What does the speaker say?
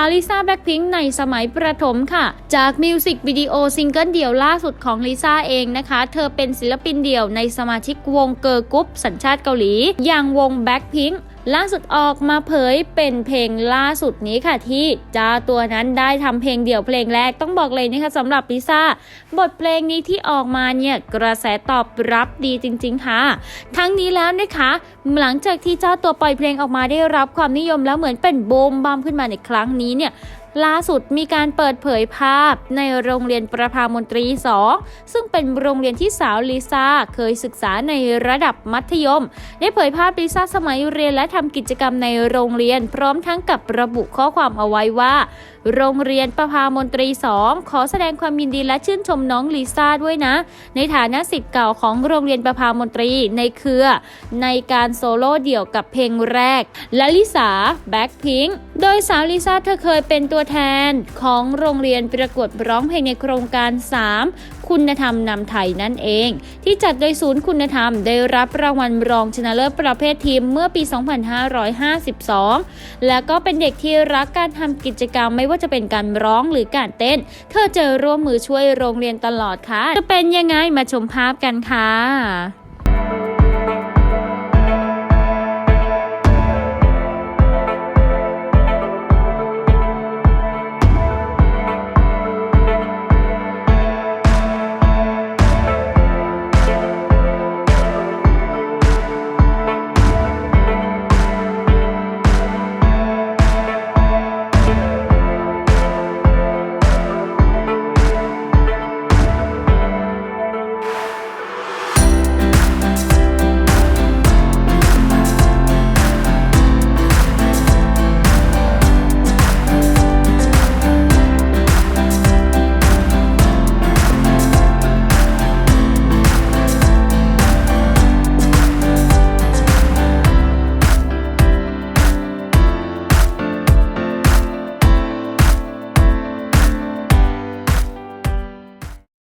าวลิซ่าแบ็คพิงค์ในสมัยประถมค่ะ จากมิวสิกวิดีโอซิงเกิลเดี่ยวล่าสุดของลิซ่าเองนะคะ เธอเป็นศิลปินเดี่ยวในสมาชิกวงเกิร์ลกรุ๊ปสัญชาติเกาหลี อย่างวงแบ็คพิงค์ ล่าสุดออกมาเผยเป็นเพลงล่าสุดนี้ค่ะที่จ้าตัวนั้นได้ทำเพลงเดี่ยวเพลงแรกต้องบอกเลยนะคะสำหรับลิซ่าบทเพลงนี้ที่ออกมาเนี่ยกระแสตอบรับดีจริง ๆ ค่ะ ทั้งนี้แล้วนะคะ หลังจากที่เจ้าตัวปล่อยเพลงออกมาได้รับความนิยมแล้วเหมือนเป็นโบมบามขึ้นมาในครั้งนี้เนี่ย ล่าสุดมีการเปิดเผยภาพในโรงเรียนประภามนตรี 2 ซึ่งเป็นโรงเรียนที่สาวลิซ่าเคยศึกษาในระดับมัธยม ได้เผยภาพลิซ่าสมัยเรียนและทำกิจกรรมในโรงเรียน พร้อมทั้งกับระบุข้อความเอาไว้ว่า โรงเรียนประภามนตรี 2 ขอแสดงความยินดีและชื่นชมน้องลิซ่าด้วยนะ ในฐานะสิทธิ์เก่าของโรงเรียนประภามนตรีในเครือ ในการโซโล่เดี่ยวกับเพลงแรกและลิสาแบ็คพิงโดยสาวลิซ่าเธอเคยเป็นตัวแทนของโรงเรียนประกวดร้องเพลงในโครงการ 3 คุณธรรมนำไทยนั่นเอง ที่จัดโดยศูนย์คุณธรรมได้รับรางวัลรองชนะเลิศประเภททีมเมื่อปี 2552 แล้วก็เป็นเด็กที่รักการทำกิจกรรมไม่ว่าจะเป็นการร้องหรือการเต้น เธอจะร่วมมือช่วยโรงเรียนตลอดค่ะ จะเป็นยังไงมาชมภาพกันค่ะ